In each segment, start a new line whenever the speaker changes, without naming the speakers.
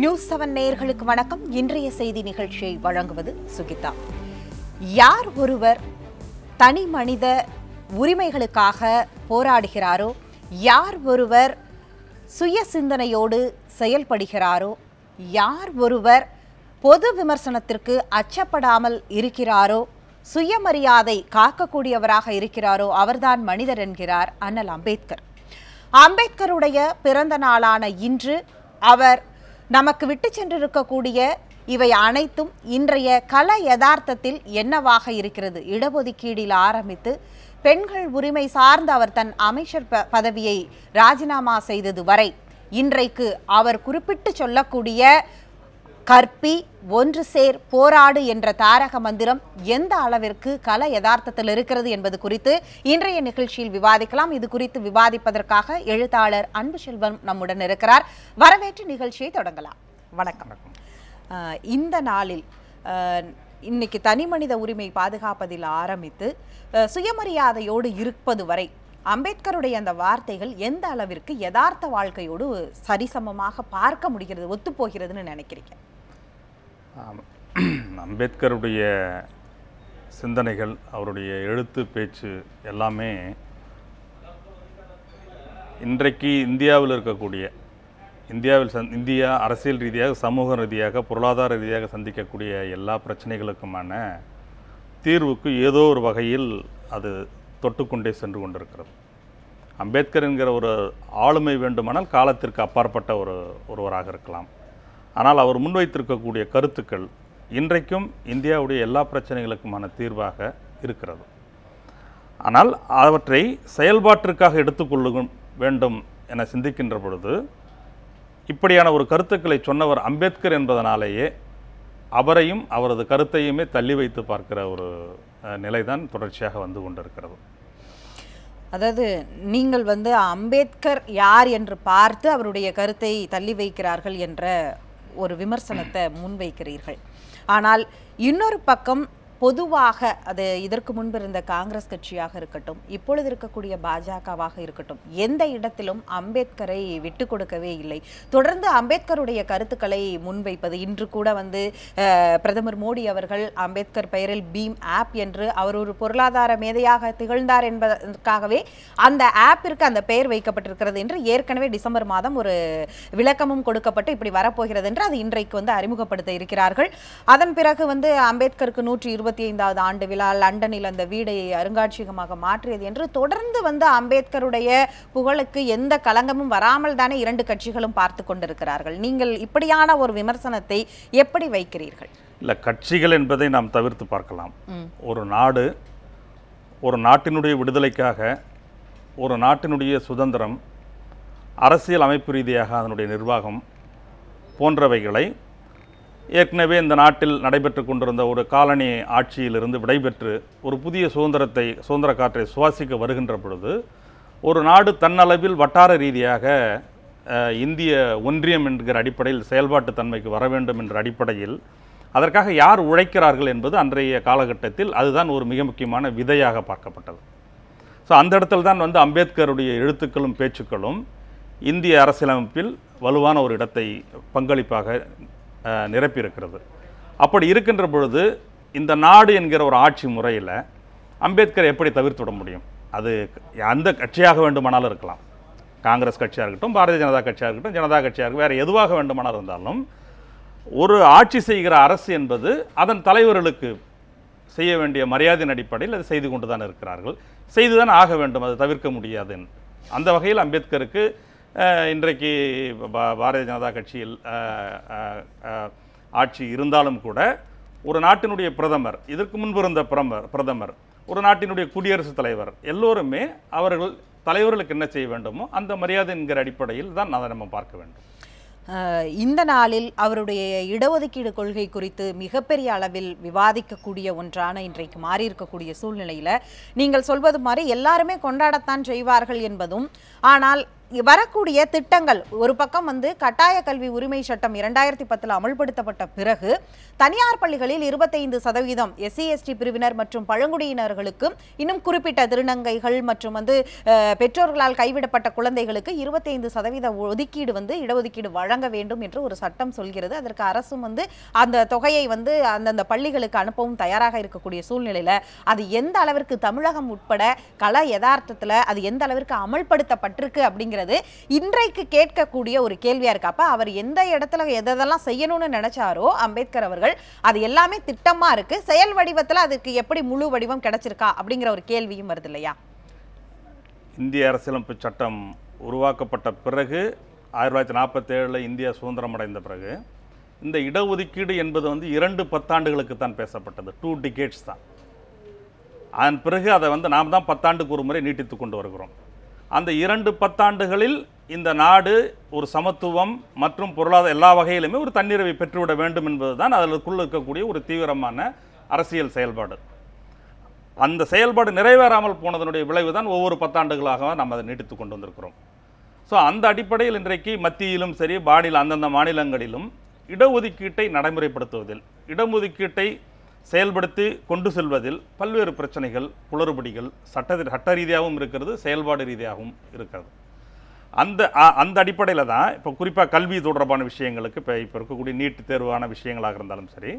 News seven நேயர்களுக்கு வணக்கம். இன்றைய செய்தி நிகழ்ச்சியை வழங்குவது சுகிதா. யார் ஒருவர் தனி மனித உரிமைகளுக்காக போராடுகிறாரோ யார் ஒருவர் சுய சிந்தனையோடு செயல்படுகிறாரோ யார் ஒருவர் பொது விமர்சனத்திற்கு அச்சப்படாமல் இருக்கிறாரோ சுயமரியாதை காக்கக்கூடியவராக இருக்கிறாரோ அவர்தான் மனிதர் என்கிறார் அண்ணல் அம்பேத்கர். அம்பேத்கருடைய பிறந்த நாளான இன்று அவர் நமக்கு விட்டு சென்றிருக்கக்கூடிய இவை அனைத்தும் இன்றைய கல யதார்த்தத்தில் என்னவாக இருக்கிறது? இடஒதுக்கீடில் ஆரம்பித்து பெண்கள் உரிமை சார்ந்து அவர் தன் அமைச்சர் ப- பதவியை ராஜினாமா செய்தது வரை இன்றைக்கு அவர் குறிப்பிட்டு சொல்லக்கூடிய கற்பி ஒன்று சேர் போராடு என்ற தாரக மந்திரம் எந்த அளவிற்கு கல யதார்த்தத்தில் இருக்கிறது என்பது குறித்து இன்றைய நிகழ்ச்சியில் விவாதிக்கலாம். இது குறித்து விவாதிப்பதற்காக எழுத்தாளர் அன்பு செல்வம் நம்முடன் இருக்கிறார். வரவேற்று நிகழ்ச்சியை தொடங்கலாம். வணக்கம். இந்த நாளில் இன்னைக்கு தனி மனித உரிமை பாதுகாப்பதில் ஆரம்பித்து சுயமரியாதையோடு இருப்பது வரை அம்பேத்கருடைய அந்த வார்த்தைகள் எந்த அளவிற்கு யதார்த்த வாழ்க்கையோடு சரிசமமாக பார்க்க முடிகிறது ஒத்துப்போகிறதுன்னு நினைக்கிறீங்க.
அம்பேத்கருடைய சிந்தனைகள் அவருடைய எழுத்து பேச்சு எல்லாமே இன்றைக்கு இந்தியாவில் இருக்கக்கூடிய இந்தியாவில் சந் இந்தியா அரசியல் ரீதியாக சமூக ரீதியாக பொருளாதார ரீதியாக சந்திக்கக்கூடிய எல்லா பிரச்சனைகளுக்குமான தீர்வுக்கு ஏதோ ஒரு வகையில் அது தொட்டுக்கொண்டே சென்று கொண்டிருக்கிறது. அம்பேத்கர் என்கிற ஒரு ஆளுமை வேண்டுமானால் காலத்திற்கு அப்பாற்பட்ட ஒரு ஒருவராக இருக்கலாம். ஆனால் அவர் முன்வைத்திருக்கக்கூடிய கருத்துக்கள் இன்றைக்கும் இந்தியாவுடைய எல்லா பிரச்சனைகளுக்குமான தீர்வாக இருக்கிறது. ஆனால் அவற்றை செயல்பாட்டிற்காக எடுத்துக்கொள்ள வேண்டும் என சிந்திக்கின்ற பொழுது இப்படியான ஒரு கருத்துக்களை சொன்னவர் அம்பேத்கர் என்பதனாலேயே அவரையும் அவரது கருத்தையுமே தள்ளி வைத்து பார்க்கிற ஒரு நிலைதான் தொடர்ச்சியாக வந்து கொண்டிருக்கிறது.
அதாவது நீங்கள் வந்து அம்பேத்கர் யார் என்று பார்த்து அவருடைய கருத்தை தள்ளி வைக்கிறார்கள் என்ற ஒரு விமர்சனத்தை முன்வைக்கிறீர்கள். ஆனால் இன்னொரு பக்கம் பொதுவாக அது இதற்கு முன்பு இருந்த காங்கிரஸ் கட்சியாக இருக்கட்டும் இப்பொழுது இருக்கக்கூடிய பாஜகவாக இருக்கட்டும் எந்த இடத்திலும் அம்பேத்கரை விட்டு கொடுக்கவே இல்லை. தொடர்ந்து அம்பேத்கருடைய கருத்துக்களை முன்வைப்பது இன்று கூட வந்து பிரதமர் மோடி அவர்கள் அம்பேத்கர் பெயரில் பீம் ஆப் என்று அவர் ஒரு பொருளாதார மேதையாக திகழ்ந்தார் என்பதற்காகவே அந்த ஆப்பிற்கு அந்த பெயர் வைக்கப்பட்டிருக்கிறது என்று ஏற்கனவே டிசம்பர் மாதம் ஒரு விளக்கமும் கொடுக்கப்பட்டு இப்படி வரப்போகிறது என்று அது இன்றைக்கு வந்து அறிமுகப்படுத்த இருக்கிறார்கள். அதன் பிறகு வந்து அம்பேத்கருக்கு நூற்றி இருபது இருபத்தி ஐந்தாவது ஆண்டு விழா லண்டனில் அந்த வீடை அருங்காட்சியகமாக மாற்றியது என்று தொடர்ந்து வந்து அம்பேத்கருடைய புகழுக்கு எந்த களங்கமும் வராமல் தானே இரண்டு கட்சிகளும் பார்த்து கொண்டிருக்கிறார்கள். நீங்கள் இப்படியான ஒரு விமர்சனத்தை எப்படி வைக்கிறீர்கள்?
இல்லை கட்சிகள் என்பதை நாம் தவிர்த்து பார்க்கலாம். ஒரு நாடு ஒரு நாட்டினுடைய விடுதலைக்காக ஒரு நாட்டினுடைய சுதந்திரம் அரசியல் அமைப்பு ரீதியாக அதனுடைய நிர்வாகம் போன்றவைகளை ஏற்கனவே இந்த நாட்டில் நடைபெற்று கொண்டிருந்த ஒரு காலனி ஆட்சியிலிருந்து விடைபெற்று ஒரு புதிய சுதந்திரத்தை சுதந்திர காற்றை சுவாசிக்க வருகின்ற பொழுது ஒரு நாடு தன்னளவில் வட்டார ரீதியாக இந்திய ஒன்றியம் என்கிற அடிப்படையில் செயல்பாட்டு தன்மைக்கு வர வேண்டும் என்ற அடிப்படையில் அதற்காக யார் உழைக்கிறார்கள் என்பது அன்றைய காலகட்டத்தில் அதுதான் ஒரு மிக முக்கியமான விதையாக பார்க்கப்பட்டது. ஸோ அந்த இடத்துல தான் வந்து அம்பேத்கருடைய எழுத்துக்களும் பேச்சுக்களும் இந்திய அரசியலமைப்பில் வலுவான ஒரு இடத்தை பங்களிப்பாக நிரப்பியிருக்கிறது. அப்படி இருக்கின்ற பொழுது இந்த நாடு என்கிற ஒரு ஆட்சி முறையில் அம்பேத்கரை எப்படி தவிர்த்து விட முடியும்? அது அந்த கட்சியாக வேண்டுமானாலும் இருக்கலாம். காங்கிரஸ் கட்சியாக இருக்கட்டும் பாரதிய ஜனதா கட்சியாக இருக்கட்டும் ஜனதா கட்சியாக இருக்கட்டும் வேறு எதுவாக வேண்டுமானாலும் இருந்தாலும் ஒரு ஆட்சி செய்கிற அரசு என்பது அதன் தலைவர்களுக்கு செய்ய வேண்டிய மரியாதையின் அடிப்படையில் அது செய்து கொண்டு தான் இருக்கிறார்கள். செய்து தான் ஆக வேண்டும் அது தவிர்க்க முடியாது. அந்த வகையில் அம்பேத்கருக்கு இன்றைக்கு பா- பாரதிய ஜனதா கட்சியில் ஆட்சி இருந்தாலும் கூட ஒரு நாட்டினுடைய பிரதமர் இதற்கு முன்பு இருந்த பிரதமர் பிரதமர் ஒரு நாட்டினுடைய குடியரசுத் தலைவர் எல்லோருமே அவர்கள் தலைவர்களுக்கு என்ன செய்ய வேண்டுமோ அந்த மரியாதை என்கிற அடிப்படையில் தான் அதை நம்ம பார்க்க வேண்டும்.
இந்த நாளில் அவருடைய இடஒதுக்கீடு கொள்கை குறித்து மிகப்பெரிய அளவில் விவாதிக்கக்கூடிய ஒன்றான இன்றைக்கு மாறி இருக்கக்கூடிய நீங்கள் சொல்வது மாதிரி எல்லாருமே கொண்டாடத்தான் செய்வார்கள் என்பதும் ஆனால் வரக்கூடிய திட்டங்கள். ஒரு பக்கம் வந்து கட்டாய கல்வி உரிமை சட்டம் இரண்டாயிரத்தி பத்தில் அமல்படுத்தப்பட்ட பிறகு தனியார் பள்ளிகளில் இருபத்தைந்து சதவீதம் எஸ்சி எஸ்டி பிரிவினர் மற்றும் பழங்குடியினர்களுக்கு இன்னும் குறிப்பிட்ட திருநங்கைகள் மற்றும் வந்து பெற்றோர்களால் கைவிடப்பட்ட குழந்தைகளுக்கு இருபத்தைந்து சதவீத ஒதுக்கீடு வந்து இடஒதுக்கீடு வழங்க வேண்டும் என்று ஒரு சட்டம் சொல்கிறது. அதற்கு அரசும் வந்து அந்த தொகையை வந்து அந்தந்த பள்ளிகளுக்கு அனுப்பவும் தயாராக இருக்கக்கூடிய சூழ்நிலையில் அது எந்த அளவிற்கு தமிழகம் உட்பட கல யதார்த்தத்தில் அது எந்த அளவிற்கு அமல்படுத்தப்பட்டிருக்கு அப்படிங்கிறது இன்றைக்கு கேட்கக்கூடிய ஒரு கேள்வியா இருக்கு. அப்ப அவர் எந்த இடத்துல எதெல்லாம் செய்யணும்னு நினைச்சாரோ அம்பேத்கர் அவர்கள் அது எல்லாமே திட்டமா இருக்கு. செயல் வடிவத்துல அதுக்கு எப்படி முழு வடிவம் கிடைச்சிருக்கா அப்படிங்கிற ஒரு கேள்வியும் வருது இல்லையா?
இந்திய அரசியலமைப்பு சட்டம் உருவாக்கப்பட்ட பிறகு ஆயிரத்தி தொள்ளாயிரத்தி நாற்பத்தேழில் இந்தியா சுதந்திரம் அடைந்த பிறகு இந்த இடஒதுக்கீடு என்பது வந்து இரண்டு பத்தாண்டுகளுக்கு தான் பேசப்பட்டது. டூ டிகேட்ஸ் தான். அதன் பிறகு அதை வந்து நாம் தான் பத்தாண்டுக்கு ஒரு முறை நீட்டித்து கொண்டு வருகிறோம். அந்த இரண்டு பத்தாண்டுகளில் இந்த நாடு ஒரு சமத்துவம் மற்றும் பொருளாதார எல்லா வகையிலுமே ஒரு தன்னிறைவை பெற்றுவிட வேண்டும் என்பது தான் அதற்குள் இருக்கக்கூடிய ஒரு தீவிரமான அரசியல் செயல்பாடு. அந்த செயல்பாடு நிறைவேறாமல் போனதனுடைய விளைவு தான் ஒவ்வொரு பத்தாண்டுகளாக நம்ம அதை நீட்டித்து கொண்டு வந்திருக்கிறோம். ஸோ அந்த அடிப்படையில் இன்றைக்கு மத்தியிலும் சரி மாநில அந்தந்த மாநிலங்களிலும் இடஒதுக்கீட்டை நடைமுறைப்படுத்துவதில் இடஒதுக்கீட்டை செயல்படுத்தி கொண்டு செல்வதில் பல்வேறு பிரச்சனைகள் குளறுபடிகள் சட்ட சட்ட ரீதியாகவும் இருக்கிறது செயல்பாடு ரீதியாகவும் இருக்கிறது. அந்த அந்த அடிப்படையில் தான் இப்போ குறிப்பாக கல்வி தொடர்பான விஷயங்களுக்கு இப்போ இப்போ இருக்கக்கூடிய நீட் தேர்வான விஷயங்களாக இருந்தாலும் சரி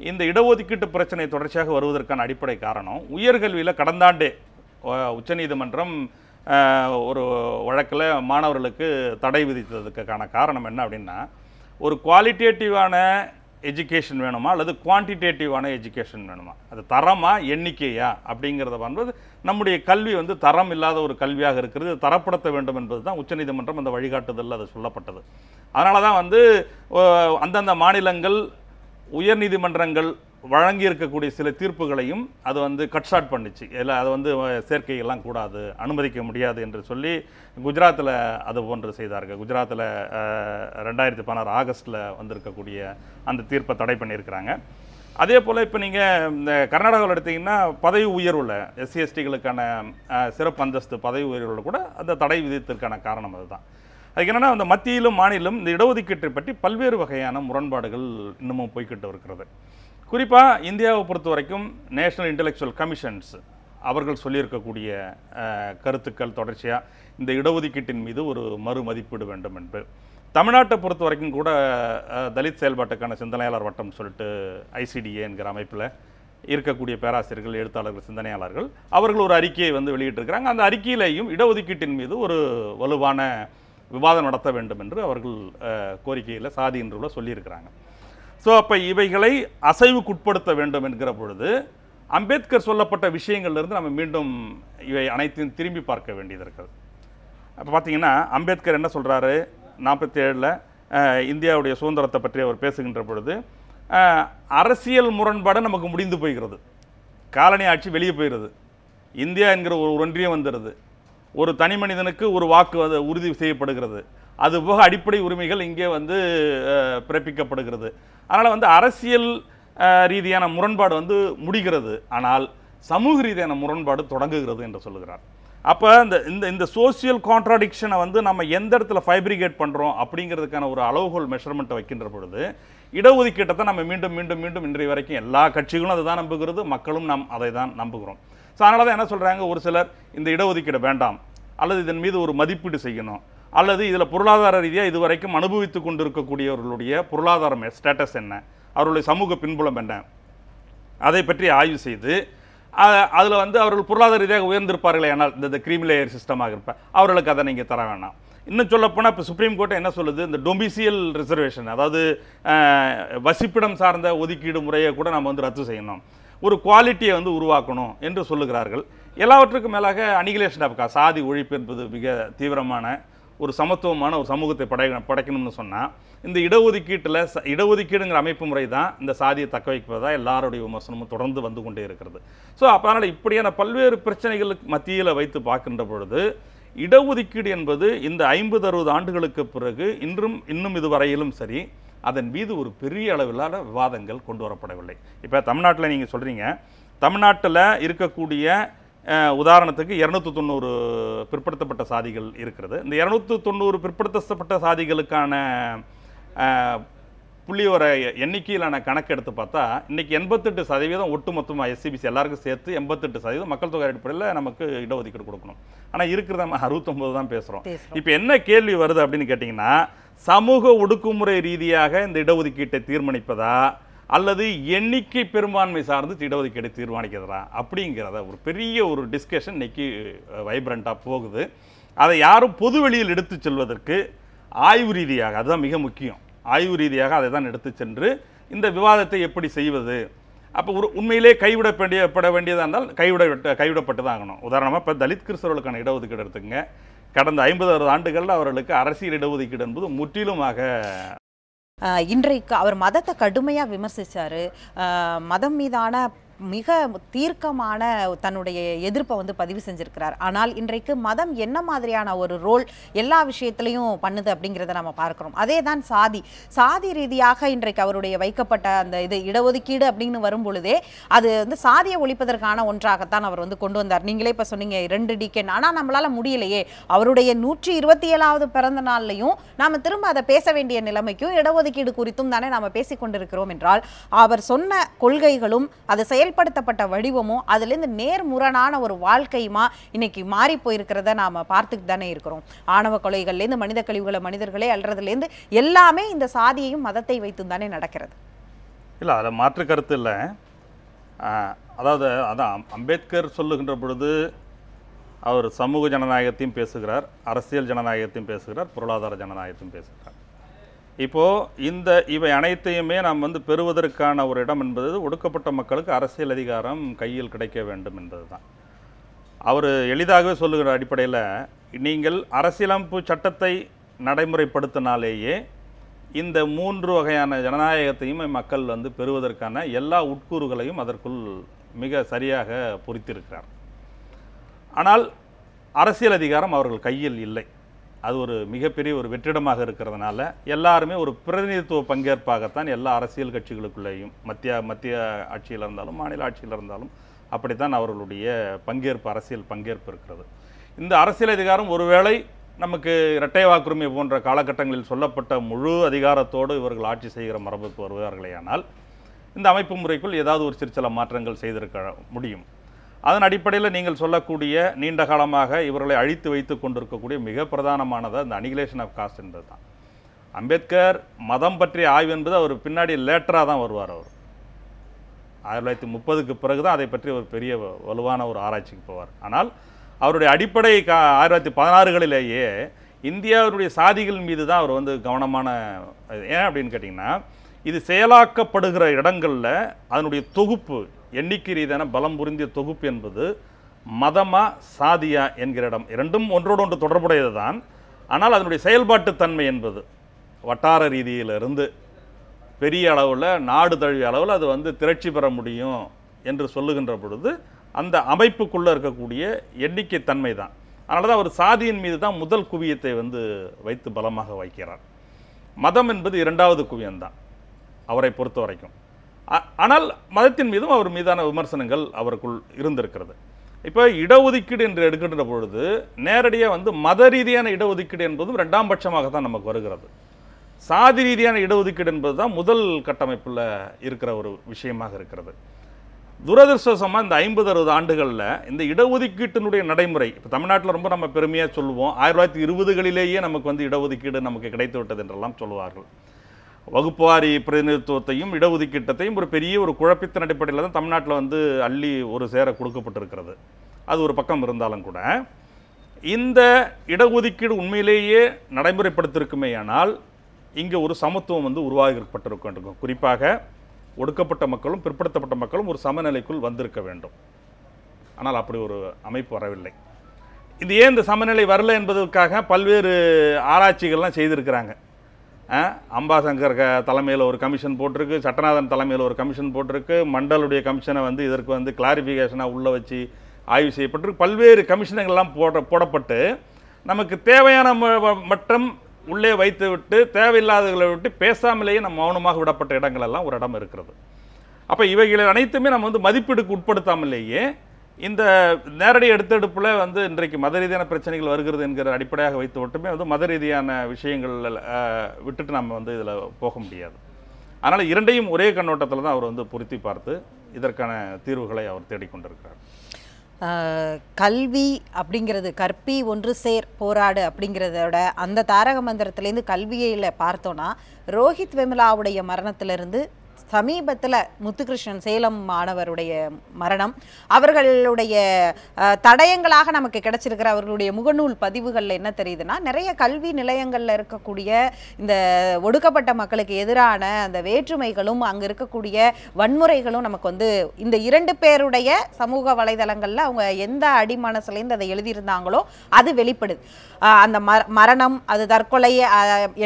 இந்த இடஒதுக்கீட்டு பிரச்சனை தொடர்ச்சியாக வருவதற்கான அடிப்படை காரணம் உயர்கல்வியில் கடந்த ஆண்டே உச்சநீதிமன்றம் ஒரு வழக்கில் மாணவர்களுக்கு தடை விதித்ததுக்கான காரணம் என்ன அப்படின்னா ஒரு குவாலிட்டேட்டிவான எஜுகேஷன் வேணுமா? அல்லது குவான்டிடேட்டிவான எஜுகேஷன் வேணுமா? அது தரமா? எண்ணிக்கையா? அப்படிங்கிறத பண்ணுறது நம்முடைய கல்வி வந்து தரம் இல்லாத ஒரு கல்வியாக இருக்கிறது. தரப்படுத்த வேண்டும் என்பது தான் உச்சநீதிமன்றம் அந்த வழிகாட்டுதலில் அது சொல்லப்பட்டது. அதனால தான் வந்து அந்தந்த மாநிலங்கள் உயர்நீதிமன்றங்கள் வழங்கி இருக்கக்கூடிய சில தீர்ப்புகளையும் அது வந்து கட் ஷாட் பண்ணிச்சு. இல்லை அது வந்து சேர்க்கையெல்லாம் கூடாது அனுமதிக்க முடியாது என்று சொல்லி குஜராத்தில் அது போன்று செய்தார்கள். குஜராத்தில் ரெண்டாயிரத்தி பதினாறு ஆகஸ்ட்டில் வந்திருக்கக்கூடிய அந்த தீர்ப்பை தடை பண்ணியிருக்கிறாங்க. அதே போல் இப்போ நீங்கள் இந்த கர்நாடகாவில் எடுத்திங்கன்னா பதவி உயர்வில் எஸ்சிஎஸ்டிகளுக்கான சிறப்பு அந்தஸ்து பதவி உயர்வில் கூட அந்த தடை விதித்திற்கான காரணம் அதுதான். அதுக்கு என்னென்னா அந்த மத்தியிலும் மாநிலம் இந்த இடஒதுக்கீட்டை பற்றி பல்வேறு வகையான முரண்பாடுகள் இன்னமும் போய்கிட்டு இருக்கிறது. குறிப்பாக இந்தியாவை பொறுத்த வரைக்கும் நேஷனல் இன்டலெக்சுவல் கமிஷன்ஸ் அவர்கள் சொல்லியிருக்கக்கூடிய கருத்துக்கள் தொடர்ச்சியாக இந்த இடஒதுக்கீட்டின் மீது ஒரு மறு மதிப்பீடு வேண்டும் என்று. தமிழ்நாட்டை பொறுத்த வரைக்கும் கூட தலித் செயல்பாட்டுக்கான சிந்தனையாளர் வட்டம் சொல்லிட்டு ஐசிடிஏ என்கிற அமைப்பில் இருக்கக்கூடிய பேராசிரியர்கள் எழுத்தாளர்கள் சிந்தனையாளர்கள் அவர்கள் ஒரு அறிக்கையை வந்து வெளியிட்டிருக்கிறாங்க. அந்த அறிக்கையிலேயும் இடஒதுக்கீட்டின் மீது ஒரு வலுவான விவாதம் நடத்த வேண்டும் என்று அவர்கள் கோரிக்கையில் சாதி என்று சொல்லியிருக்கிறாங்க. ஸோ அப்போ இவைகளை அசைவுக்குட்படுத்த வேண்டும் என்கிற பொழுது அம்பேத்கர் சொல்லப்பட்ட விஷயங்கள்லேருந்து நம்ம மீண்டும் இவை அனைத்தையும் திரும்பி பார்க்க வேண்டியது இருக்குது. அப்போ பார்த்தீங்கன்னா அம்பேத்கர் என்ன சொல்கிறாரு நாற்பத்தி ஏழில் இந்தியாவுடைய சுதந்திரத்தை பற்றி அவர் பேசுகின்ற பொழுது அரசியல் முரண்பாடு நமக்கு முடிந்து போய்கிறது. காலனி ஆட்சி வெளியே போயிடுது இந்தியா என்கிற ஒரு ஒன்றியம் வந்துடுது ஒரு தனி மனிதனுக்கு ஒரு வாக்கு உறுதி செய்யப்படுகிறது. அது போக அடிப்படை உரிமைகள் இங்கே வந்து பிறப்பிக்கப்படுகிறது. அதனால் வந்து அரசியல் ரீதியான முரண்பாடு வந்து முடிகிறது. ஆனால் சமூக ரீதியான முரண்பாடு தொடங்குகிறது என்று சொல்லுகிறார். அப்போ இந்த இந்த இந்த சோசியல் கான்ட்ராடிக்ஷனை வந்து நம்ம எந்த இடத்துல ஃபைப்ரிகேட் பண்ணுறோம் அப்படிங்கிறதுக்கான ஒரு அளவுகோல் மெஷர்மெண்ட்டை வைக்கின்ற பொழுது இடஒதுக்கீட்டை தான் நம்ம மீண்டும் மீண்டும் மீண்டும் இன்றைய வரைக்கும் எல்லா கட்சிகளும் அதை தான் நம்புகிறது மக்களும் நாம் அதை தான் நம்புகிறோம். ஸோ அதனால தான் என்ன சொல்கிறாங்க ஒரு சிலர் இந்த இடஒதுக்கீடு வேண்டாம் அல்லது இதன் மீது ஒரு மதிப்பீடு செய்யணும். அல்லது இதில் பொருளாதார ரீதியாக இதுவரைக்கும் அனுபவித்து கொண்டிருக்கக்கூடியவர்களுடைய பொருளாதாரம் ஸ்டேட்டஸ் என்ன அவர்களுடைய சமூக பின்புலம் என்ன அதை பற்றி ஆய்வு செய்து அதில் வந்து அவர்கள் பொருளாதார ரீதியாக உயர்ந்திருப்பார்களே ஆனால் இந்த கிரீமி லேயர் சிஸ்டமாக இருப்பேன் அவர்களுக்கு அதை நீங்கள் தர வேணாம். இன்னும் சொல்லப்போனால் இப்போ சுப்ரீம் கோர்ட் என்ன சொல்லுது? இந்த டொமிசியல் ரிசர்வேஷன் அதாவது வசிப்பிடம் சார்ந்த ஒதுக்கீடு முறையை கூட நம்ம வந்து ரத்து செய்யணும். ஒரு குவாலிட்டியை வந்து உருவாக்கணும் என்று சொல்லுகிறார்கள். எல்லாவற்றுக்கும் மேலாக அனிகிலேஷன் ஆஃப் சாதி ஒழிப்பு என்பது மிக தீவிரமான ஒரு சமத்துவமான ஒரு சமூகத்தை படை படைக்கணும்னு சொன்னால் இந்த இடஒதுக்கீட்டில் ச- இடஒதுக்கீடுங்கிற அமைப்பு முறை தான் இந்த சாதியை தக்க வைப்பதாக எல்லாருடைய விமர்சனமும் தொடர்ந்து வந்து கொண்டே இருக்கிறது. ஸோ அப்போ அதனால் இப்படியான பல்வேறு பிரச்சனைகளுக்கு மத்தியில் வைத்து பார்க்கின்ற பொழுது இடஒதுக்கீடு என்பது இந்த ஐம்பது அறுபது ஆண்டுகளுக்கு பிறகு இன்றும் இன்னும் இதுவரையிலும் சரி அதன் மீது ஒரு பெரிய அளவிலான விவாதங்கள் கொண்டு வரப்படவில்லை. இப்போ தமிழ்நாட்டில் நீங்கள் சொல்கிறீங்க தமிழ்நாட்டில் இருக்கக்கூடிய உதாரணத்துக்கு இரநூத்தி தொண்ணூறு பிற்படுத்தப்பட்ட சாதிகள் இருக்கிறது. இந்த இரநூத்தி தொண்ணூறு பிற்படுத்தப்பட்ட சாதிகளுக்கான அஹ், புள்ளிவர எண்ணிக்கையிலான கணக்கு எடுத்து பார்த்தா இன்னைக்கு எண்பத்தெட்டு சதவீதம் ஒட்டுமொத்தமாக எஸ்சிபிசி எல்லாருக்கும் சேர்த்து எண்பத்தெட்டு சதவீதம் மக்கள் தொகை அடிப்படையில் நமக்கு இடஒதுக்கீடு கொடுக்கணும். ஆனால் இருக்கிறத நம்ம அறுபத்தொம்பது தான் பேசுகிறோம். இப்போ என்ன கேள்வி வருது அப்படின்னு கேட்டிங்கன்னா சமூக ஒடுக்குமுறை ரீதியாக இந்த இடஒதுக்கீட்டை தீர்மானிப்பதா அல்லது எண்ணிக்கை பெரும்பான்மை சார்ந்து ஒதுக்கீடு தீர்மானிக்கிறதா? அப்படிங்கிறத ஒரு பெரிய ஒரு டிஸ்கஷன் இன்றைக்கி வைப்ரண்ட்டாக போகுது. அதை யாரும் பொது வெளியில் எடுத்து செல்வதற்கு ஆய்வு ரீதியாக அதுதான் மிக முக்கியம். ஆய்வு ரீதியாக அதை தான் எடுத்து சென்று இந்த விவாதத்தை எப்படி செய்வது? அப்போ ஒரு உண்மையிலே கைவிட வேண்டியப்பட வேண்டியதாக இருந்தால் கைவிட கைவிடப்பட்டு தான் ஆகணும் உதாரணமாக இப்போ தலித் கிறிஸ்தவர்களுக்கான இடஒதுக்கீடு எடுத்துங்க கடந்த ஐம்பது அறுபது ஆண்டுகளில் அவர்களுக்கு அரசியல் இடஒதுக்கீடு என்பது முற்றிலுமாக
இன்றைக்கு அவர் மதத்தை கடுமையாக விமர்சித்தார் மதம் மீதான மிக தீர்க்கமான தன்னுடைய எதிர்ப்பை வந்து பதிவு செஞ்சிருக்கிறார். ஆனால் இன்றைக்கு மதம் என்ன மாதிரியான ஒரு ரோல் எல்லா விஷயத்திலையும் பண்ணுது அப்படிங்கிறத நம்ம பார்க்குறோம். அதே தான் சாதி. சாதி ரீதியாக இன்றைக்கு அவருடைய வைக்கப்பட்ட அந்த இது இடஒதுக்கீடு அப்படின்னு வரும் பொழுதே அது வந்து சாதியை ஒழிப்பதற்கான ஒன்றாகத்தான் அவர் வந்து கொண்டு வந்தார். நீங்களே இப்போ சொன்னீங்க ரெண்டு டிகேன் ஆனால் நம்மளால் முடியலையே. அவருடைய நூற்றி இருபத்தி ஏழாவது பிறந்த நாள்லையும் நாம் திரும்ப அதை பேச வேண்டிய நிலைமைக்கும் இடஒதுக்கீடு குறித்தும் தானே நாம் பேசிக்கொண்டிருக்கிறோம் என்றால் அவர் சொன்ன கொள்கைகளும் அதை செயல் செயல்படுத்தப்பட்ட வடிவமும் அதுலேருந்து நேர்முரணான ஒரு வாழ்க்கையுமா இன்னைக்கு மாறி போயிருக்கிறத நாம பார்த்துட்டு தானே இருக்கிறோம். ஆணவ கொலைகள்லேருந்து மனித கழிவுகளை மனிதர்களே அல்றதுலேருந்து எல்லாமே இந்த சாதியையும் மதத்தை வைத்து தானே நடக்கிறது.
இல்லை அதில் மாற்று கருத்து இல்லை. ஆஹ், அதாவது அதான் அம்பேத்கர் சொல்லுகின்ற பொழுது அவர் சமூக ஜனநாயகத்தையும் பேசுகிறார் அரசியல் ஜனநாயகத்தையும் பேசுகிறார் பொருளாதார ஜனநாயகத்தையும் பேசுகிறார். இப்போது இந்த இவை அனைத்தையுமே நாம் வந்து பெறுவதற்கான ஒரு இடம் என்பது ஒடுக்கப்பட்ட மக்களுக்கு அரசியல் அதிகாரம் கையில் கிடைக்க வேண்டும் என்பது தான் அவர் எளிதாகவே சொல்லுகிற அடிப்படையில் நீங்கள் அரசியலமைப்பு சட்டத்தை நடைமுறைப்படுத்தினாலேயே இந்த மூன்று வகையான ஜனநாயகத்தையும் மக்கள் வந்து பெறுவதற்கான எல்லா உட்கூறுகளையும் அதற்குள் மிக சரியாக பொறித்திருக்கிறார். ஆனால் அரசியல் அதிகாரம் அவர்கள் கையில் இல்லை. அது ஒரு மிகப்பெரிய ஒரு வெற்றிடமாக இருக்கிறதுனால எல்லாருமே ஒரு பிரதிநிதித்துவ பங்கேற்பாகத்தான் எல்லா அரசியல் கட்சிகளுக்குள்ளேயும் மத்திய மத்திய ஆட்சியில் இருந்தாலும் மாநில ஆட்சியில் இருந்தாலும் அப்படித்தான் அவர்களுடைய பங்கேற்பு அரசியல் பங்கேற்பு இருக்கிறது. இந்த அரசியல் அதிகாரம் ஒருவேளை நமக்கு இரட்டை வாக்குரிமை போன்ற காலகட்டங்களில் சொல்லப்பட்ட முழு அதிகாரத்தோடு இவர்கள் ஆட்சி செய்கிற மரபுக்கு வருவார்களேயானால் இந்த அமைப்பு முறைக்குள் ஏதாவது ஒரு சிறு சில மாற்றங்கள் செய்திருக்க முடியும். அதன் அடிப்படையில் நீங்கள் சொல்லக்கூடிய நீண்ட காலமாக இவர்களை அழித்து வைத்து கொண்டிருக்கக்கூடிய மிக பிரதானமானது அந்த அனிகிலேஷன் ஆஃப் காஸ்ட் என்பது தான். அம்பேத்கர் மதம் பற்றிய ஆய்வு என்பது அவர் பின்னாடி லேட்டராக தான் வருவார் அவர். ஆயிரத்தி தொள்ளாயிரத்தி முப்பதுக்கு பிறகு தான் அதை பற்றி ஒரு பெரிய வலுவான ஒரு ஆராய்ச்சிக்கு போவார். ஆனால் அவருடைய அடிப்படை கா ஆயிரத்தி தொள்ளாயிரத்தி பதினாறுகளிலேயே இந்தியாவுடைய சாதிகள் மீது தான் அவர் வந்து கவனமான ஏன் அப்படின்னு கேட்டிங்கன்னா இது செயலாக்கப்படுகிற இடங்களில் அதனுடைய தொகுப்பு எண்ணிக்கை ரீதியான பலம் புரிந்திய தொகுப்பு என்பது மதமா சாதியா என்கிற இடம். இரண்டும் ஒன்றோடு ஒன்று தொடர்புடையது தான் ஆனால் அதனுடைய செயல்பாட்டு தன்மை என்பது வட்டார ரீதியிலிருந்து பெரிய அளவில் நாடு தழுவிய அளவில் அது வந்து திரட்சி பெற முடியும் என்று சொல்லுகின்ற பொழுது அந்த அமைப்புக்குள்ளே இருக்கக்கூடிய எண்ணிக்கை தன்மை தான் அதனால தான் அவர் சாதியின் மீது தான் முதல் குவியத்தை வந்து வைத்து பலமாக வைக்கிறார் மதம் என்பது இரண்டாவது குவியம்தான். அவரை பொறுத்த வரைக்கும். ஆனால் மதத்தின் மீதும் அவர் மீதான விமர்சனங்கள் அவருக்குள் இருந்திருக்கிறது. இப்போ இடஒதுக்கீடு என்று எடுக்கின்ற பொழுது நேரடியாக வந்து மத ரீதியான இடஒதுக்கீடு என்பதும் ரெண்டாம் பட்சமாக தான் நமக்கு வருகிறது. சாதி ரீதியான இடஒதுக்கீடு என்பது தான் முதல் கட்டமைப்பில் இருக்கிற ஒரு விஷயமாக இருக்கிறது. துரதிருஷ்டவசமாக இந்த ஐம்பது அறுபது ஆண்டுகளில் இந்த இடஒதுக்கீட்டினுடைய நடைமுறை இப்போ தமிழ்நாட்டில் ரொம்ப நம்ம பெருமையாக சொல்லுவோம் ஆயிரத்தி தொள்ளாயிரத்தி இருபதுகளிலேயே நமக்கு வந்து இடஒதுக்கீடு நமக்கு கிடைத்து விட்டது என்றெல்லாம் சொல்லுவார்கள். வகுப்புவாரி பிரதிநிதித்துவத்தையும் இடஒதுக்கீட்டத்தையும் ஒரு பெரிய ஒரு குழப்பத்தின் அடிப்படையில் தான் தமிழ்நாட்டில் வந்து அள்ளி ஒரு சேர கொடுக்கப்பட்டிருக்கிறது. அது ஒரு பக்கம் இருந்தாலும் கூட. இந்த இடஒதுக்கீடு உண்மையிலேயே நடைமுறைப்படுத்திருக்குமேயானால் இங்கே ஒரு சமத்துவம் வந்து உருவாகப்பட்டிருக்க வேண்டும் குறிப்பாக ஒடுக்கப்பட்ட மக்களும் பிற்படுத்தப்பட்ட மக்களும் ஒரு சமநிலைக்குள் வந்திருக்க வேண்டும். ஆனால் அப்படி ஒரு அமைப்பு வரவில்லை. இது ஏன் இந்த சமநிலை வரல என்பதற்காக பல்வேறு ஆராய்ச்சிகள்லாம் செய்திருக்கிறாங்க. அம்பாசங்கர் க தலைமையில் ஒரு கமிஷன் போட்டிருக்கு சட்டநாதன் தலைமையில் ஒரு கமிஷன் போட்டிருக்கு மண்டலுடைய கமிஷனை வந்து இதற்கு வந்து கிளாரிஃபிகேஷனாக உள்ளே வச்சு ஆய்வு செய்யப்பட்டிருக்கு. பல்வேறு கமிஷனுங்கள்லாம் போட போடப்பட்டு நமக்கு தேவையான ம- உள்ளே வைத்து விட்டு தேவையில்லாதவர்களை விட்டு பேசாமலேயே நம்ம மௌனமாக விடப்பட்ட இடங்கள் எல்லாம் ஒரு இடம் இருக்கிறது. அப்போ இவைகள் அனைத்துமே நம்ம வந்து மதிப்பீடுக்கு உட்படுத்தாமலேயே இந்த நேரடி எடுத்தெடுப்பில் வந்து இன்றைக்கு மத ரீதியான பிரச்சனைகள் வருகிறது என்கிற அடிப்படையாக வைத்து மட்டுமே வந்து மத ரீதியான விஷயங்களில் விட்டுட்டு நம்ம வந்து இதில் போக முடியாது. அதனால் இரண்டையும் ஒரே கண்ணோட்டத்தில் தான் அவர் வந்து பொருத்தி பார்த்து இதற்கான தீர்வுகளை அவர் தேடிக்கொண்டிருக்கிறார்.
கல்வி அப்படிங்கிறது கற்பி ஒன்று சேர் போராடு அப்படிங்கிறதோட அந்த தாரக மந்திரத்திலேருந்து கல்வியில் பார்த்தோன்னா ரோஹித் வெமுலாவுடைய மரணத்திலிருந்து சமீபத்தில் முத்துகிருஷ்ணன் சேலம் மாணவருடைய மரணம். அவர்களுடைய தடயங்களாக நமக்கு கிடைச்சிருக்கிற அவர்களுடைய முகநூல் பதிவுகளில் என்ன தெரியுதுன்னா நிறைய கல்வி நிலையங்களில் இருக்கக்கூடிய இந்த ஒடுக்கப்பட்ட மக்களுக்கு எதிரான அந்த வேற்றுமைகளும் அங்கே இருக்கக்கூடிய வன்முறைகளும் நமக்கு வந்து இந்த இரண்டு பேருடைய சமூக வலைதளங்களில் அவங்க எந்த அடிமனசுலேருந்து அதை எழுதியிருந்தாங்களோ அது வெளிப்படுது. அந்த மர மரணம் அது தற்கொலை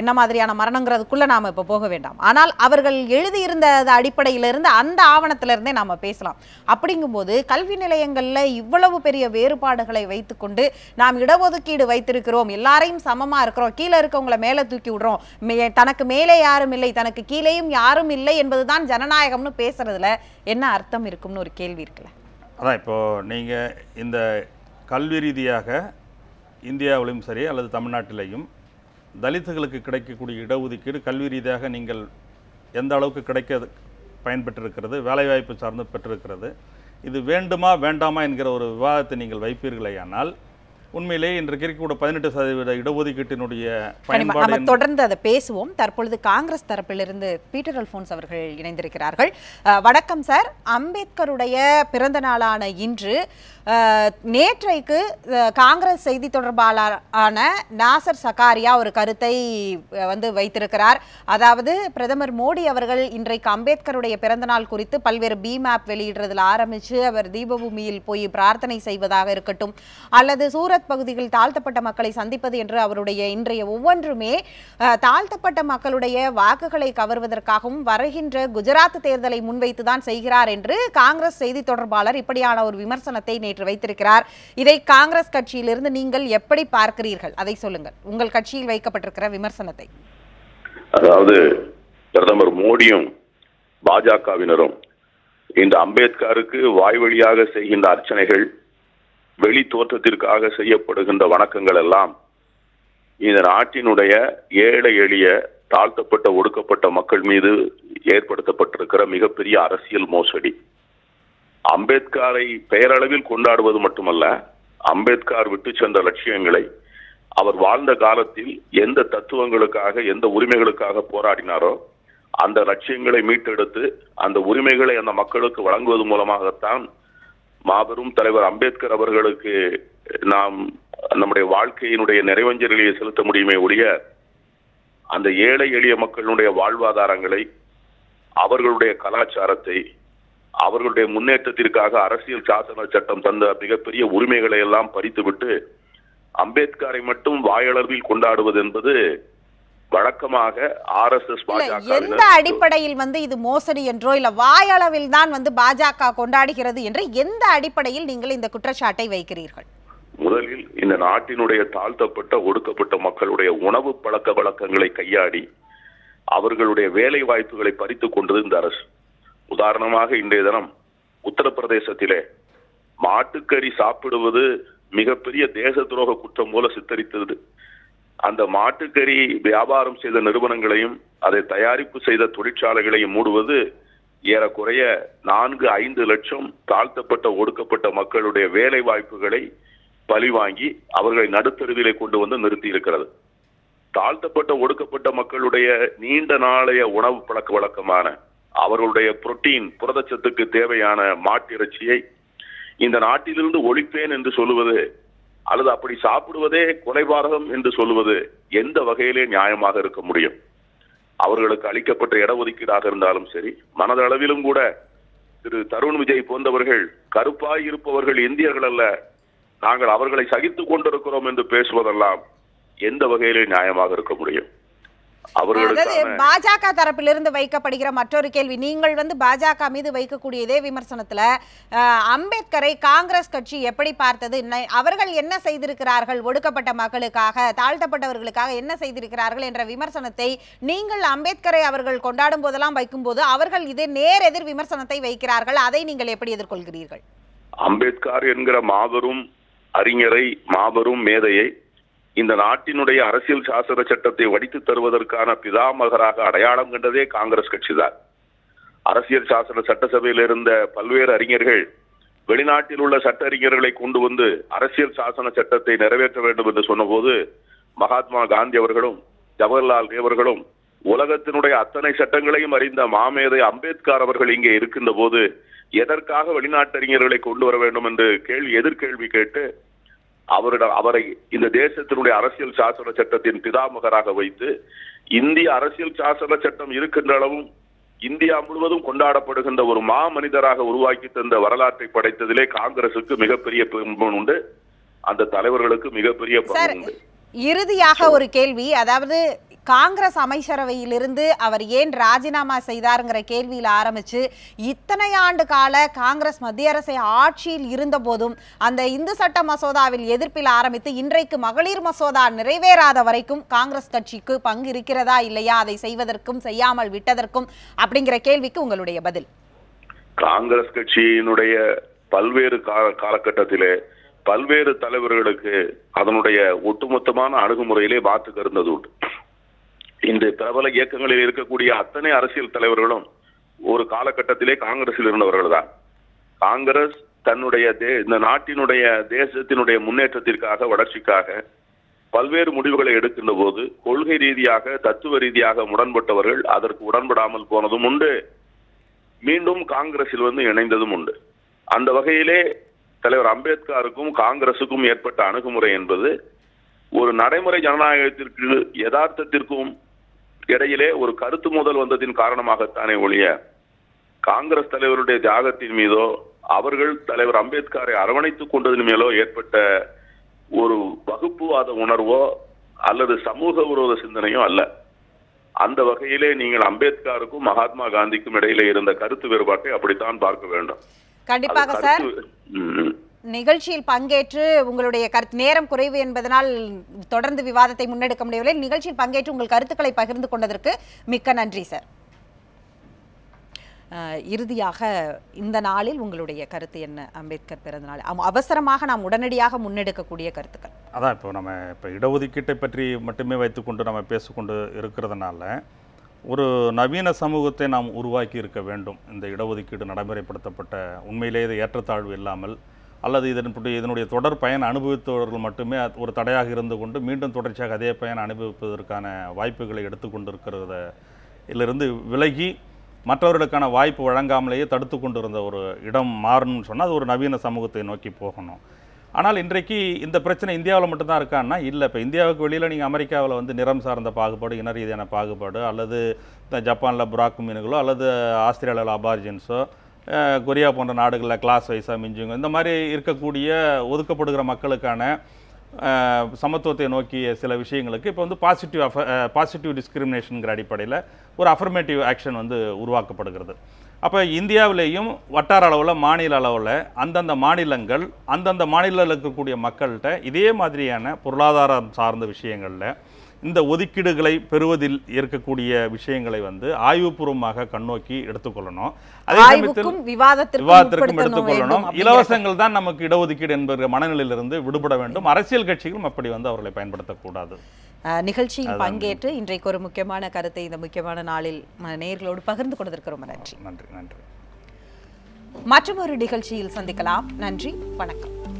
என்ன மாதிரியான மரணங்கிறதுக்குள்ளே நாம் இப்போ போக வேண்டாம். ஆனால் அவர்கள் எழுதியிருந்த அடிப்படையிலிருந்து அந்த ஆவணத்திலிருந்தே நாம் பேசலாம். அப்படிங்கும்போது கல்வி நிலையங்களில் இவ்வளவு பெரிய வேறுபாடுகளை வைத்துக்கொண்டு நாம் இடஒதுக்கீடு வைத்திருக்கிறோம். எல்லாரையும் சமமாக இருக்கிறோம். கீழே இருக்கவங்களை மேலே தூக்கி விடுறோம். மே- தனக்கு மேலே யாரும் இல்லை. தனக்கு கீழேயும் யாரும் இல்லை என்பதுதான் ஜனநாயகம்னு பேசுறதுல என்ன அர்த்தம் இருக்கும்னு ஒரு கேள்வி இருக்குல்ல?
அதான் இப்போது நீங்கள் இந்த கல்வி ரீதியாக இந்தியாவிலும் சரி அல்லது தமிழ்நாட்டிலையும் தலித்துகளுக்கு கிடைக்கக்கூடிய இடஒதுக்கீடு கல்வி ரீதியாக நீங்கள் எந்த அளவுக்கு கிடைக்க பயன்பெற்றிருக்கிறது வேலைவாய்ப்பு சார்ந்து பெற்றிருக்கிறது இது வேண்டுமா வேண்டாமா என்கிற ஒரு விவாதத்தை நீங்கள் வைப்பீர்களேயானால் உண்மையிலேயே இன்றைக்கு இருக்கக்கூடிய பதினெட்டு சதவீத இடஒதுக்கீட்டினுடைய. பயன்பாடு
தொடர்ந்து அதை பேசுவோம். தற்பொழுது காங்கிரஸ் தரப்பிலிருந்து பீட்டர் அல்போன்ஸ் அவர்கள் இணைந்திருக்கிறார்கள். வணக்கம் சார். அம்பேத்கருடைய பிறந்த நாளான இன்று நேற்றைக்கு காங்கிரஸ் செய்தி தொடர்பாளரான நாசர் சகாரியா ஒரு கருத்தை வந்து வைத்திருக்கிறார். அதாவது பிரதமர் மோடி அவர்கள் இன்றைக்கு அம்பேத்கருடைய பிறந்தநாள் குறித்து பல்வேறு பீம் ஆப் வெளியிடுறதில் ஆரம்பித்து அவர் தீபபூமியில் போய் பிரார்த்தனை செய்வதாக இருக்கட்டும் அல்லது சூரத் பகுதியில் தாழ்த்தப்பட்ட மக்களை சந்திப்பது என்று அவருடைய இன்றைய ஒவ்வொன்றுமே தாழ்த்தப்பட்ட மக்களுடைய வாக்குகளை கவர்வதற்காகவும் வருகின்ற குஜராத் தேர்தலை முன்வைத்துதான் செய்கிறார் என்று காங்கிரஸ் செய்தி தொடர்பாளர் இப்படியான ஒரு விமர்சனத்தை நேற்று நேற்று வைத்திருக்கிறார். இதை காங்கிரஸ் கட்சியிலிருந்து நீங்கள் எப்படி பார்க்கிறீர்கள்? அதை சொல்லுங்கள். உங்கள் கட்சியில் வைக்கப்பட்டிருக்கிற விமர்சனத்தை.
அதாவது பிரதமர் மோடியும் பாஜகவினரும் இந்த அம்பேத்கருக்கு வாய் வழியாக செய்கின்ற அர்ச்சனைகள் வெளி தோற்றத்திற்காக செய்யப்படுகின்ற வணக்கங்கள் எல்லாம் இந்த நாட்டினுடைய ஏழை எளிய தாழ்த்தப்பட்ட ஒடுக்கப்பட்ட மக்கள் மீது ஏற்படுத்தப்பட்டிருக்கிற மிகப்பெரிய அரசியல் மோசடி. அம்பேத்கரை பெயரளவில் கொண்டாடுவது மட்டுமல்ல அம்பேத்கர் விட்டு சென்ற லட்சியங்களை அவர் வாழ்ந்த காலத்தில் எந்த தத்துவங்களுக்காக எந்த உரிமைகளுக்காக போராடினாரோ அந்த லட்சியங்களை மீட்டெடுத்து அந்த உரிமைகளை அந்த மக்களுக்கு வழங்குவது மூலமாகத்தான் மாபெரும் தலைவர் அம்பேத்கர் அவர்களுக்கு நாம் நம்முடைய வாழ்க்கையினுடைய நிறைவஞ்சலியை செலுத்த முடியுமே ஒழிய அந்த ஏழை எளிய மக்களுடைய வாழ்வாதாரங்களை அவர்களுடைய கலாச்சாரத்தை அவர்களுடைய முன்னேற்றத்திற்காக அரசியல் சாசன சட்டம் தந்த மிகப்பெரிய உரிமைகளை எல்லாம் பறித்துவிட்டு அம்பேத்கரை மட்டும் வாயளவில் கொண்டாடுவது என்பது வழக்கமாக ஆர் எஸ் எஸ்
எந்த அடிப்படையில் வந்து இது மோசடி என்றோ இல்ல வாயளவில் தான் வந்து பாஜக கொண்டாடுகிறது என்று எந்த அடிப்படையில் நீங்கள் இந்த குற்றச்சாட்டை வைக்கிறீர்கள்?
முதலில் இந்த நாட்டினுடைய தாழ்த்தப்பட்ட ஒடுக்கப்பட்ட மக்களுடைய உணவு பழக்க வழக்கங்களை கையாடி அவர்களுடைய வேலை வாய்ப்புகளை பறித்துக் கொண்டது இந்த அரசு. உதாரணமாக இன்றைய தினம் உத்தரப்பிரதேசத்திலே மாட்டுக்கறி சாப்பிடுவது மிகப்பெரிய தேச துரோக குற்றம் போல சித்தரித்தது. அந்த மாட்டுக்கறி வியாபாரம் செய்த நிறுவனங்களையும் அதை தயாரிப்பு செய்த தொழிற்சாலைகளையும் மூடுவது ஏறக்குறைய நான்கு ஐந்து லட்சம் தாழ்த்தப்பட்ட ஒடுக்கப்பட்ட மக்களுடைய வேலை வாய்ப்புகளை பழிவாங்கி அவர்களை நடுத்தருவிலே கொண்டு வந்து நிறுத்தி இருக்கிறது தாழ்த்தப்பட்ட ஒடுக்கப்பட்ட மக்களுடைய நீண்ட நாளைய உணவு பழக்க வழக்கமான அவர்களுடைய புரோட்டீன் புரதச்சத்துக்கு தேவையான மாட்டிறைச்சியை இந்த நாட்டிலிருந்து ஒழிப்பேன் என்று சொல்லுவது அல்லது அப்படி சாப்பிடுவதே கொலைபாரகம் என்று சொல்லுவது எந்த வகையிலே நியாயமாக இருக்க முடியும்? அவர்களுக்கு அளிக்கப்பட்ட இடஒதுக்கீடாக இருந்தாலும் சரி மனதளவிலும் கூட திரு தருண் விஜய் போன்றவர்கள் கருப்பாய் இருப்பவர்கள் இந்தியர்கள் அல்ல நாங்கள் அவர்களை சகித்துக் கொண்டிருக்கிறோம் என்று பேசுவதெல்லாம் எந்த வகையிலே நியாயமாக இருக்க முடியும்?
பாஜக தரப்பிலிருந்து வைக்கப்படுகிற மற்றொரு கேள்வி. நீங்கள் வந்து பாஜக மீது வைக்கக்கூடிய இதே விமர்சனத்துல அம்பேத்கரை காங்கிரஸ் கட்சி எப்படி பார்த்தது? அவர்கள் என்ன செய்திருக்கிறார்கள்? ஒடுக்கப்பட்ட மக்களுக்காக தாழ்த்தப்பட்டவர்களுக்காக என்ன செய்திருக்கிறார்கள் என்ற விமர்சனத்தை நீங்கள் அம்பேத்கரை அவர்கள் கொண்டாடும் போதெல்லாம் வைக்கும்போது அவர்கள் இது நேர் எதிர் விமர்சனத்தை வைக்கிறார்கள். அதை நீங்கள் எப்படி எதிர்கொள்கிறீர்கள்?
அம்பேத்கர் என்கிற மாபெரும் அறிஞரை மாபெரும் மேதையை இந்த நாட்டினுடைய அரசியல் சாசன சட்டத்தை வடித்து தருவதற்கான பிதாமகராக அடையாளம் கண்டதே காங்கிரஸ் கட்சிதான். அரசியல் சாசன சட்டசபையில் இருந்த பல்வேறு அறிஞர்கள் வெளிநாட்டில் உள்ள சட்ட அறிஞர்களை கொண்டு வந்து அரசியல் சாசன சட்டத்தை நிறைவேற்ற வேண்டும் என்று சொன்னபோது மகாத்மா காந்தி அவர்களும் ஜவஹர்லால் நேவர்களும் உலகத்தினுடைய அத்தனை சட்டங்களையும் அறிந்த மாமேதை அம்பேத்கர் அவர்கள் இங்கே இருக்கின்ற போது எதற்காக வெளிநாட்டு அறிஞர்களை கொண்டு வர வேண்டும் என்று கேள்வி எதிர்கேள்வி கேட்டு அவரிடம் அவரை இந்த தேசத்தினுடைய அரசியல் சாசன சட்டத்தின் பிதாமகராக வைத்து இந்திய அரசியல் சாசன சட்டம் இருக்கின்ற அளவும் இந்தியா முழுவதும் கொண்டாடப்படுகின்ற ஒரு மா மனிதராக உருவாக்கி தந்த வரலாற்றை படைத்ததிலே காங்கிரசுக்கு மிகப்பெரிய பெருமை உண்டு அந்த தலைவர்களுக்கு மிகப்பெரிய
இறுதியாக ஒரு கேள்வி அதாவது காங்கிரஸ் அமைச்சரவையிலிருந்து அவர் ஏன் ராஜினாமா செய்தாருங்கிற கேள்வியில் ஆரம்பிச்சு இத்தனை ஆண்டு கால காங்கிரஸ் மத்திய அரசை ஆட்சியில் இருந்த போதும் அந்த இந்து சட்ட மசோதாவில் எதிர்ப்பில் ஆரம்பித்து இன்றைக்கு மகளிர் மசோதா நிறைவேறாத வரைக்கும் காங்கிரஸ் கட்சிக்கு பங்கு இருக்கிறதா இல்லையா? அதை செய்வதற்கும் செய்யாமல் விட்டதற்கும் அப்படிங்கிற கேள்விக்கு உங்களுடைய பதில்.
காங்கிரஸ் கட்சியினுடைய பல்வேறு கால காலகட்டத்திலே பல்வேறு தலைவர்களுக்கு அதனுடைய ஒட்டுமொத்தமான அணுகுமுறையிலே வாக்கு கருந்தது உண்டு. இந்த பிரபல இயக்கங்களில் இருக்கக்கூடிய அத்தனை அரசியல் தலைவர்களும் ஒரு காலகட்டத்திலே காங்கிரஸில் இருந்தவர்கள் தான் காங்கிரஸ் தன்னுடைய தே- இந்த நாட்டினுடைய தேசத்தினுடைய முன்னேற்றத்திற்காக வளர்ச்சிக்காக பல்வேறு முடிவுகளை எடுக்கின்ற போது கொள்கை ரீதியாக தத்துவ ரீதியாக முரண்பட்டவர்கள் அதற்கு உடன்படாமல் போனதும் உண்டு. மீண்டும் காங்கிரஸில் வந்து இணைந்ததும் உண்டு. அந்த வகையிலே தலைவர் அம்பேத்கருக்கும் காங்கிரசுக்கும் ஏற்பட்ட அணுகுமுறை என்பது ஒரு நடைமுறை ஜனநாயகத்திற்கு யதார்த்தத்திற்கும் இடையிலே ஒரு கருத்து மோதல் வந்ததின் காரணமாகத்தானே ஒழிய காங்கிரஸ் தலைவருடைய தியாகத்தின் மீதோ அவர்கள் தலைவர் அம்பேத்கரை அரவணைத்துக் கொண்டதன் மேலோ ஏற்பட்ட ஒரு வகுப்புவாத உணர்வோ அல்லது சமூக விரோத சிந்தனையோ அல்ல. அந்த வகையிலே நீங்கள் அம்பேத்கருக்கும் மகாத்மா காந்திக்கும் இடையிலே இருந்த கருத்து வேறுபாட்டை அப்படித்தான் பார்க்க வேண்டும்.
கண்டிப்பாக சார். நிகழ்ச்சியில் பங்கேற்று உங்களுடைய கருத்து நேரம் குறைவு என்பதனால் தொடர்ந்து விவாதத்தை முன்னெடுக்க முடியவில்லை. நிகழ்ச்சியில் பங்கேற்று உங்கள் கருத்துக்களை பகிர்ந்து கொண்டதற்கு மிக்க நன்றி சார். இறுதியாக இந்த நாளில் உங்களுடைய கருத்து என்ன? அம்பேத்கர் பிறந்த நாள். அவ- அவசரமாக நாம் உடனடியாக முன்னெடுக்கக்கூடிய கருத்துக்கள்.
அதான் இப்போ நம்ம இப்போ இடஒதுக்கீட்டை பற்றி மட்டுமே வைத்துக்கொண்டு நம்ம பேசிக்கொண்டு இருக்கிறதுனால ஒரு நவீன சமூகத்தை நாம் உருவாக்கி இருக்க வேண்டும். இந்த இடஒதுக்கீடு நடைமுறைப்படுத்தப்பட்ட உண்மையிலே இது ஏற்றத்தாழ்வு இல்லாமல் அல்லது இதனுடைய இதனுடைய தொடர் பயன் அனுபவித்தவர்கள் மட்டுமே அது ஒரு தடையாக இருந்து கொண்டு மீண்டும் தொடர்ச்சியாக அதே பயன் அனுபவிப்பதற்கான வாய்ப்புகளை எடுத்துக்கொண்டிருக்கிறத இதிலிருந்து விலகி மற்றவர்களுக்கான வாய்ப்பு வழங்காமலேயே தடுத்து கொண்டிருந்த ஒரு இடம் மாறணும்னு சொன்னால் அது ஒரு நவீன சமூகத்தை நோக்கி போகணும். ஆனால் இன்றைக்கு இந்த பிரச்சனை இந்தியாவில் மட்டும்தான் இருக்கான்னா இல்லை. இப்போ இந்தியாவுக்கு வெளியில் நீங்கள் அமெரிக்காவில் வந்து நிறம் சார்ந்த பாகுபாடு இன ரீதியான பாகுபாடு அல்லது ஜப்பானில் புராக் மீன்களோ அல்லது ஆஸ்திரேலியாவில் அபார்ஜின்ஸோ கொரியா போன்ற நாடுகளில் கிளாஸ் வைஸாக மிஞ்சுங்க. இந்த மாதிரி இருக்கக்கூடிய ஒதுக்கப்படுகிற மக்களுக்கான சமத்துவத்தை நோக்கிய சில விஷயங்களுக்கு இப்போ வந்து பாசிட்டிவ் பாசிட்டிவ் டிஸ்கிரிமினேஷனுங்கிற அடிப்படையில் ஒரு அஃபர்மேட்டிவ் ஆக்ஷன் வந்து உருவாக்கப்படுகிறது. அப்போ இந்தியாவிலேயும் வட்டார அளவில் மாநில அளவில் அந்தந்த மாநிலங்கள் அந்தந்த மாநிலத்தில் இருக்கக்கூடிய மக்கள்கிட்ட இதே மாதிரியான பொருளாதாரம் சார்ந்த விஷயங்களில் இந்த ஒதுக்கீடுகளை பெறுவதில் இருக்கக்கூடிய விஷயங்களை வந்து ஆய்வுபூர்வமாக கண்ணோக்கி எடுத்துக்கொள்ளணும். அதே சமயத்தில்
விவாதத்திற்கும்
எடுத்துக்கொள்ளணும். இலவசங்கள் தான் நமக்கு இடஒதுக்கீடு என்பது மனநிலையிலிருந்து விடுபட வேண்டும். அரசியல் கட்சிகளும் அப்படி வந்து அவர்களை பயன்படுத்தக்கூடாது.
நிகழ்ச்சியில் பங்கேற்று இன்றைக்கு ஒரு முக்கியமான கருத்தை இந்த முக்கியமான நாளில் நேயர்களோடு பகிர்ந்து கொண்டதற்கு ரொம்ப நன்றி.
நன்றி நன்றி.
மற்றும் ஒரு நிகழ்ச்சியில் சந்திக்கலாம். நன்றி வணக்கம்.